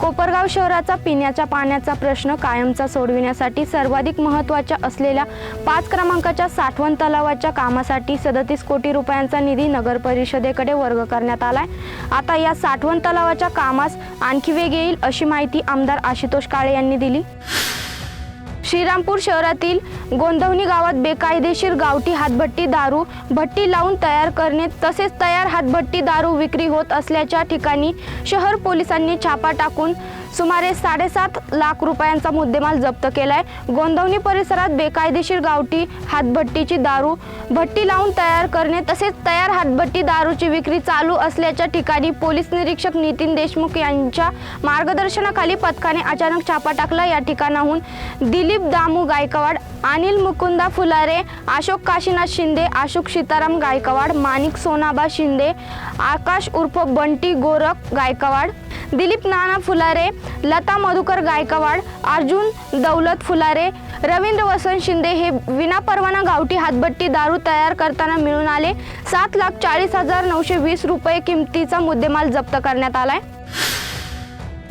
कोपरगाव शहराचा पिण्याच्या पाण्याचा प्रश्न कायमचा सोडविण्यासाठी सर्वाधिक महत्त्वाच्या असलेल्या पाच क्रमांकाच्या साठवण तलावाच्या कामासाठी सदतीस कोटी रुपयांचा निधी नगर परिषदेकडे वर्ग करण्यात आलाय. आता या साठवण तलावाच्या कामास आणखी वेग येईल अशी माहिती आमदार आशुतोष काळे यांनी दिली. श्रीरामपूर शहरातील गोंदवणी गावात बेकायदेशीर गावठी हातभट्टी दारू भट्टी लावून तयार करणे तसेच तयार हातभट्टी दारू विक्री होत असल्याच्या ठिकाणी शहर पोलिसांनी छापा टाकून सुमारे साडेसात लाख रुपयांचा मुद्देमाल जप्त केलाय. गोंदवणी परिसरात बेकायदेशीर गावठी हातभट्टीची दारू भट्टी लावून तयार करणे तसेच तयार हातभट्टी दारूची विक्री चालू असल्याच्या ठिकाणी पोलीस निरीक्षक नितीन देशमुख यांच्या मार्गदर्शनाखाली पथकाने अचानक छापा टाकला. या ठिकाणाहून दिलीप दामू गायकवाड अनिल मुकुंदा फुलारे अशोक काशीनाथ शिंदे अशोक सीताराम गायकवाड माणिक सोनाबा शिंदे आकाश उर्फ बंटी गोरख गायकवाड दिलीप नाना फुलारे लता मधुकर गायकवाड अर्जुन दौलत फुलारे रवींद्र वसंत शिंदे हे विनापरवाना गावठी हातभट्टी दारू तयार करताना मिळून आले. सात लाख चाळीस हजार नऊशे वीस रुपये किमतीचा मुद्देमाल जप्त करण्यात आलाय.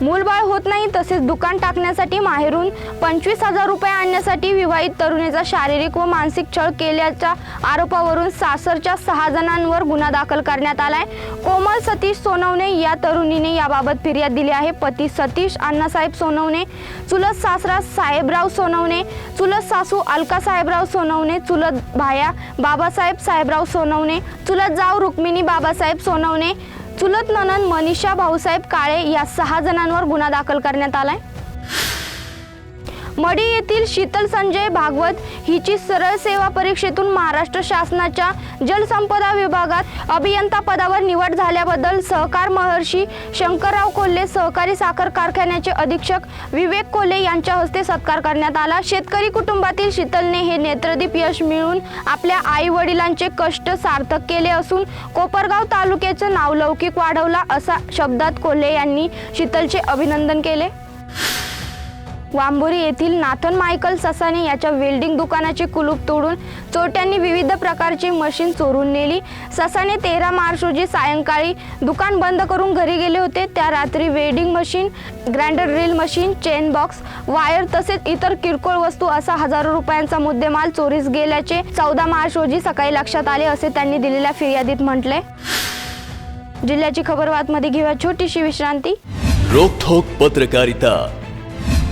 मूलबाळ होत नाही तसेच दुकान टाकण्यासाठी माहेरून पंचवीस हजार रुपये आणण्यासाठी विवाहित तरुणीचा शारीरिक व मानसिक छळ केल्याच्या आरोपावरून सासरच्या सहा जणांवर गुन्हा दाखल करण्यात आलाय. कोमल सतीश सोनवणे या तरुणीने याबाबत फिर्याद दिली आहे. पती सतीश अण्णासाहेब सोनवणे चुलत सासरा साहेबराव सोनवणे चुलत सासू अलका साहेबराव सोनवणे चुलत भाया बाबासाहेब साहेबराव सोनवणे चुलत जाव रुक्मिणी बाबासाहेब सोनवणे चुलत ननंद मनीषा भाऊसाहेब काळे या सहा जणांवर गुन्हा दाखल करण्यात आलाय. मडी येथील शीतल संजय भागवत हिची सरळ सेवा परीक्षेतून महाराष्ट्र शासनाच्या जलसंपदा विभागात अभियंता पदावर निवड झाल्याबद्दल सहकार महर्षी शंकरराव कोल्हे सहकारी साखर कारखान्याचे अधीक्षक विवेक कोल्हे यांच्या हस्ते सत्कार करण्यात आला. शेतकरी कुटुंबातील शीतलने हे नेत्रदीप यश मिळून आपल्या आई वडिलांचे कष्ट सार्थक केले असून कोपरगाव तालुक्याचं नाव लौकिक वाढवला असा शब्दात कोल्हे यांनी शीतलचे अभिनंदन केले. वांबोरी येथील नाथन मायकल ससाने याच्या वेल्डिंग दुकानाचे कुलूप तोडून चोरट्यांनी विविध प्रकारची मशीन चोरून नेली. ससाने तेरा मार्च रोजी सायंकाळी दुकान बंद करून घरी गेले होते. त्या रात्री welding machine grinder drill machine chain box wire तसेच इतर किरकोळ वस्तू असा हजारो रुपयांचा मुद्देमाल चोरीस गेल्याचे चौदा मार्च रोजी सकाळी लक्षात आले असे त्यांनी दिलेल्या फिर्यादीत म्हटले. जिल्ह्याची खबरबातमध्ये घेऊया छोटीशी विश्रांती. रोखोक पत्रकारिता.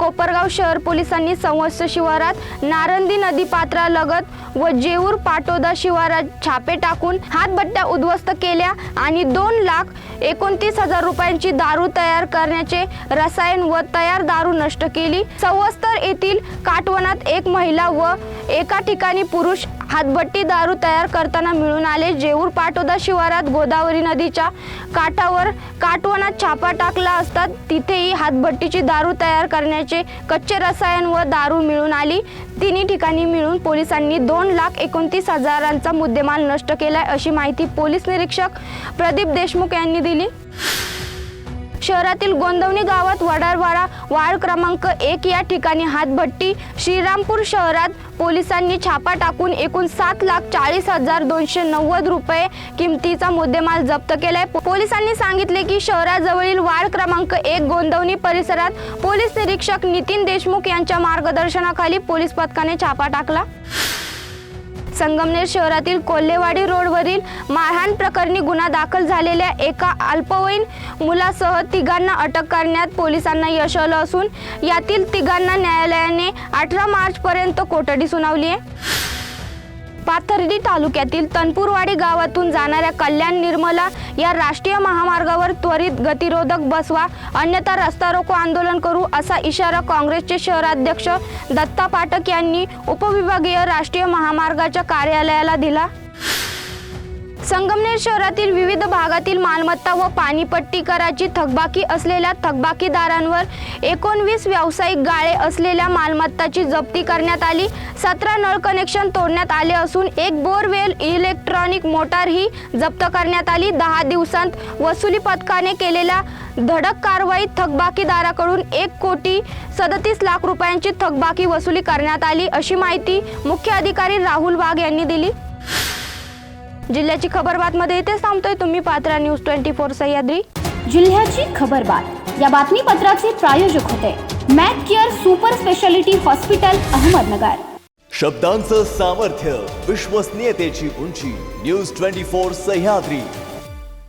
कोपरगाव शहर पोलिसांनी संवत्स शिवारात नारंदी नदी पात्रालगत व जेऊर पाटोदा शिवारात छापे टाकून हातबट्ट्या उद्ध्वस्त केल्या आणि दोन लाख एकोणतीस हजार रुपयांची दारू तयार करण्याचे रसायन व तयार दारू नष्ट केली. संवस्तर येथील काटवनात एक महिला व एका ठिकाणी पुरुष हातभट्टी दारू तयार करताना मिळून आले. जेऊर पाटोदा शिवारात गोदावरी नदीच्या काठावर काटवनात छापा टाकला असता तिथेही हातभट्टीची दारू तयार करण्याचे कच्चे रसायन व दारू मिळून आली. तिन्ही ठिकाणी मिळून पोलिसांनी दोन लाख एकोणतीस हजारांचा मुद्देमाल नष्ट केलाय अशी माहिती पोलीस निरीक्षक प्रदीप देशमुख यांनी दिली. शहरातील गोंदवणी गावात वडारवाडा वार्ड क्रमांक एक या ठिकाणी हातभट्टी श्रीरामपूर शहरात पोलिसांनी छापा टाकून एकूण सात लाख चाळीस हजार दोनशे नव्वद रुपये किमतीचा मुद्देमाल जप्त केलाय. पोलिसांनी सांगितले की शहराजवळील वार्ड क्रमांक एक गोंदवणी परिसरात पोलीस निरीक्षक नितीन देशमुख यांच्या मार्गदर्शनाखाली पोलीस पथकाने छापा टाकला. संगमनेर शहरातील कोल्हेवाडी रोडवरील मारहाण प्रकरणी गुन्हा दाखल झालेल्या एका अल्पवयीन मुलासह तिघांना अटक करण्यात पोलिसांना यश आलं असून यातील तिघांना न्यायालयाने अठरा मार्चपर्यंत कोठडी सुनावली आहे. पाथर्डी तालुक्यातील तनपूरवाडी गावातून जाणाऱ्या कल्याण निर्मला या राष्ट्रीय महामार्गावर त्वरित गतिरोधक बसवा अन्यथा रस्ता रोको आंदोलन करू असा इशारा काँग्रेसचे शहराध्यक्ष दत्ता पाठक यांनी उपविभागीय राष्ट्रीय महामार्गाच्या कार्यालयाला दिला. संगमनेर शहरातील विविध भागातील मालमत्ता व पाणीपट्टी कराची थकबाकी असलेल्या थकबाकीदारांवर एकोणवीस व्यावसायिक गाळे असलेल्या मालमत्ताची जप्ती करण्यात आली. सतरा नळ कनेक्शन तोडण्यात आले असून एक बोरवेल इलेक्ट्रॉनिक मोटारही जप्त करण्यात आली. दहा दिवसांत वसुली पथकाने केलेल्या धडक कारवाईत थकबाकीदाराकडून एक कोटी सदतीस लाख रुपयांची थकबाकी वसुली करण्यात आली अशी माहिती मुख्य अधिकारी राहुल वाघ यांनी दिली. जिल्ह्याची खबर बातमध्ये इथेच थांबतोय तुम्ही Patra news twenty four Sahyadri. जिल्ह्याची खबर बात. या बातमीपत्राचे प्रायोजक होते Mac care super speciality hospital Ahmednagar. शब्दांचं सामर्थ्य विश्वसनीयतेची उंची न्यूज ट्वेंटी फोर सह्याद्री.